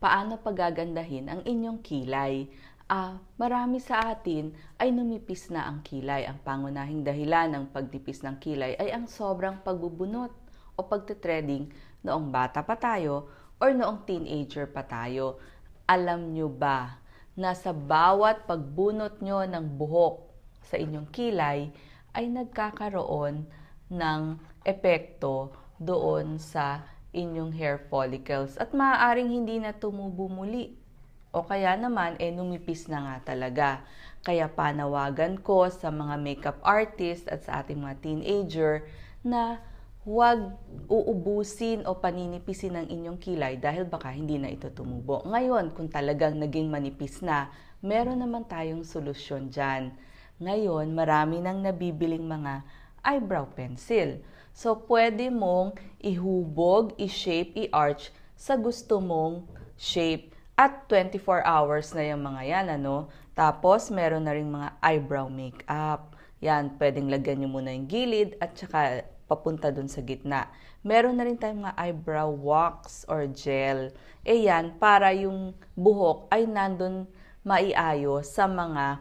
paano pagagandahin ang inyong kilay. Ah, marami sa atin ay numipis na ang kilay. Ang pangunahing dahilan ng pagdipis ng kilay ay ang sobrang pagbubunot o pagtetreading noong bata pa tayo or noong teenager pa tayo. Alam nyo ba na sa bawat pagbunot nyo ng buhok sa inyong kilay ay nagkakaroon ng epekto doon sa inyong hair follicles at maaaring hindi na tumubo muli o kaya naman eh numipis na nga talaga. Kaya panawagan ko sa mga makeup artist at sa ating mga teenager na huwag uubusin o paninipisin ang inyong kilay dahil baka hindi na ito tumubo. Ngayon, kung talagang naging manipis na, meron naman tayong solusyon dyan. Ngayon, marami nang nabibiling mga eyebrow pencil. So, pwede mong ihubog, i-shape, i-arch sa gusto mong shape at 24 hours na yung mga yan, ano? Tapos, meron na rin mga eyebrow makeup. Yan, pwedeng lagyan nyo muna yung gilid at saka papunta dun sa gitna. Meron na rin tayong mga eyebrow wax or gel. E yan, para yung buhok ay nandun maiayo sa mga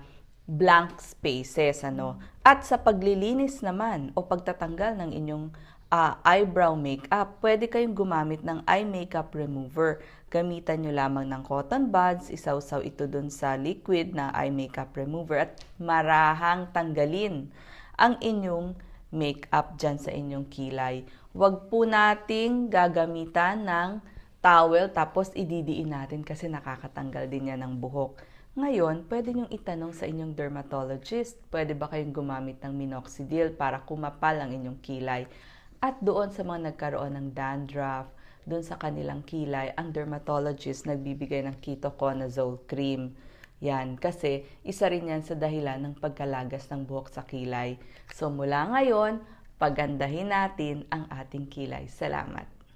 blank spaces ano? At sa paglilinis naman o pagtatanggal ng inyong uh, eyebrow makeup pwede kayong gumamit ng eye makeup remover. Gamitan nyo lamang ng cotton buds isawsaw ito dun sa liquid na eye makeup remover at marahang tanggalin ang inyong makeup dyan sa inyong kilay. Wag po nating gagamitan ng towel tapos ididiin natin kasi nakakatanggal din yan ng buhok ngayon, pwede niyong itanong sa inyong dermatologist, pwede ba kayong gumamit ng minoxidil para kumapal ang inyong kilay. At doon sa mga nagkaroon ng dandruff, doon sa kanilang kilay, ang dermatologist nagbibigay ng ketoconazole cream. Yan, kasi isa rin yan sa dahilan ng pagkalagas ng buhok sa kilay. So mula ngayon, pagandahin natin ang ating kilay. Salamat!